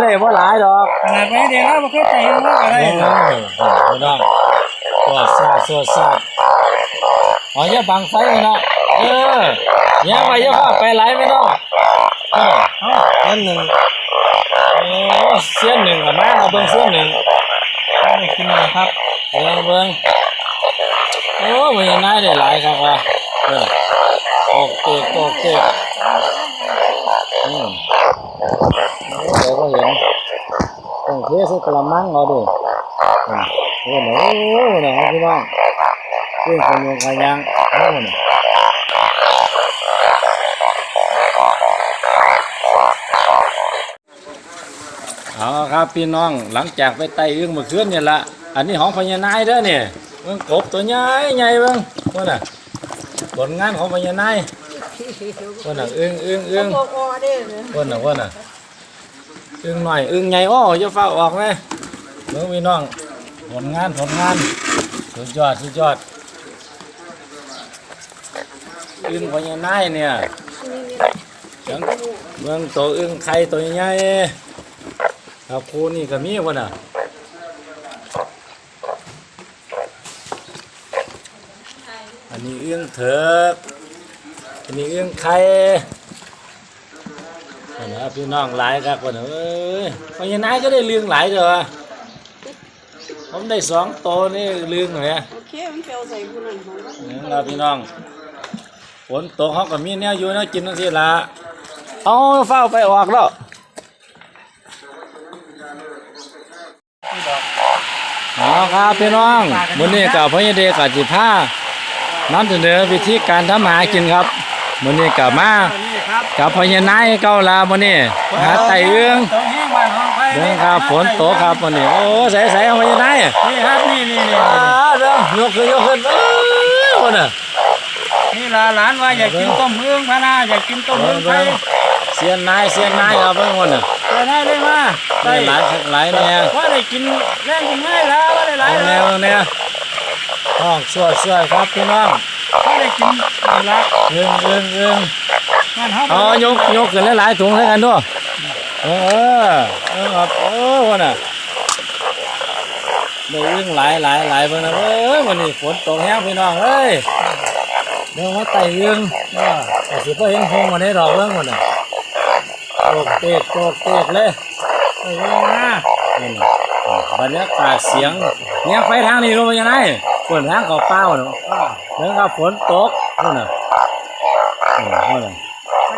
ได้บ่หลายดอกขนาดไม่เดียวเราไม่เคยใจมันก็เอได้อพี่น้องสวดซาดสวดซาดอ๋ออย่าบังไฟเลยเนาะเออยังไว้อย่าพาไปไหลไม่น้องเออเอาเงินหนึ่งโอ้เสี้ยนหนึ่งกับมาเอาเบิ่งเสี้ยนหนึ่งเอาไปกินเลยครับเบิ่งเบิ่งโอ้มันยังน่าได้หลายครับว่าเออโอเคโอเคอืมโอ้เดี๋ ยวก็เห็นต้องเทใส่กระมังเอาดิอืมโอ้โหโอ้โหนะพี่น้องเครื่องขยงขยังโอ้โหนะเอาครับพี่น้องหลังจากไปไต่อึ้งเมื่อคืนเนี่ยละอันนี้ของพญานายเด้อเนี่ยเบิ่งกบตัวใหญ่ใหญ่เบิ่งว่าน่ะผลงานของพญานายว่าน่ะอึ้งอึ้งอึ้งโอ้โหเด้อว่าน่ะว่าน่ะ อึ้งหน่อยอึ้งใหญ่อ้อจะฟ้าออกไหมเบิ่งพี่น้องผลงานผลงานสุดยอดสุดยอดอึ้งพญานายเนี่ยเบิ่งตัวอึ้งไข่ตัวใหญ่ครับครูนี่ก็มีว่าน่ะอันนี้เอื้องเถิกอันนี้เอื้องไข่ นนี้พี่น้องหลายครับคนน่ะเอ้ยพญานายก็ได้เรื่องหลายเด้อผมได้สองโตวนี่เรื่องเลยโอเคมันเปลวใส่ผู้นั้นของเรานี่ครับพี่น้องฝนตกเขาก็มีแนวอยู่แนวกินนั่นสิละเอาเฝ้าไปออกแล้วอ๋อครับพี่น้องวันนี้กับพญเดชกับจิผ้านำเสนอวิธีการทำหากินครับ วันนี้กับมาตัวนี้ครับกับพญานายเก้าลาวันนี้หาไต่เอื้องตัวแห้งบ้านห้องไฟเรื่องครับฝนตกครับวันนี้โอ้ใส่ใส่เอาพญานายนี่ครับนี่นี่นี่อ่าเด้อยกขึ้นยกขึ้นเอ้ยวันน่ะนี่ลาหลานว่าอยากกินต้มเมืองพะนาอยากกินต้มเมืองไฟเสียนนายเสียนนายครับเพิ่งวันน่ะตัวนี้เลยมาได้หลายหลายแนวว่าได้กินแรงกินง่ายแล้วว่าได้หลายเอาแนแล้ววแนวห้องสวดสวดครับพี่น้อง ว่ได้กินนี่ละเอื้องเอื้องเอื้องงานเฮาเอยกยกขึ้นหลายๆถุงให้กันด้วยเออเออครับโอ้วันน่ะได้เอื้องหลายหลายหลายเพิ่งนะเอ้ยวันนี้ฝนตกแห้งพี่น้องเอ้ยเดี๋ยวมาไต่เอื้องว่าแต่สิพอเห็นพงวันนี้ดอกเบิ่องวันน่ะโตกเตกโตกเตกเลยเออมานี่น่ะบรรยากาศเสียงเนี่ยไปทางนี้รู้ไหมยังไง ฝนทางเขาเป้าเนาะแล้วก็ฝนตกนู่นน่ะนู่นน่ะ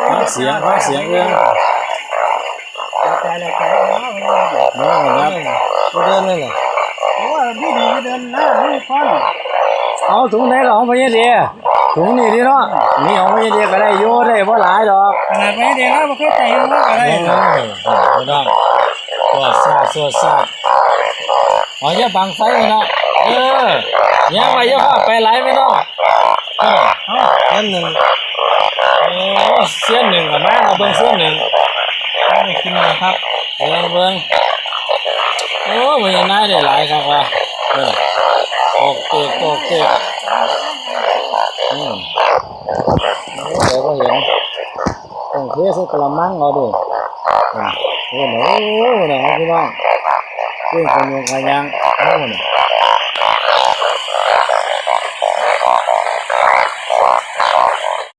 ฟังเสียงฟังเสียงเรื่องใจละใจแล้วนู่นครับก็เดินเลยเหรอโอ้พี่ดีเดินหน้านี่ฟังเอาถุงไหนหรอของพญาเดียถุงนี่ดิเนาะนี่ของพญาเดียก็ได้โยได้เพราะหลายดอกขนาดไม่เดียวเราไม่เคยใจมันก็ได้อพี่น้องสวดซาดสวซาอ๋ออย่าบังไฟเนาะ เออยังไว้อย่าพไปไหลไม่น้องเออเอาเงินหนึ่งโอ้เสี้ยนหนึ่งกับมาเอาเบิ้งเสี้ยนหนึ่งเอาไปกินเลยครับเบิ้งเบิ้งโอ้มันยังน่าได้หลายครับว่าเออโอเคโอเคอืมโอ้เดี๋ยวก็เห็นต้องเทใส่กระมังเอาดิอืมโอ้โหโอ้โหนะพี่น้อง เรื่องขยงขยังโอ้โหนะ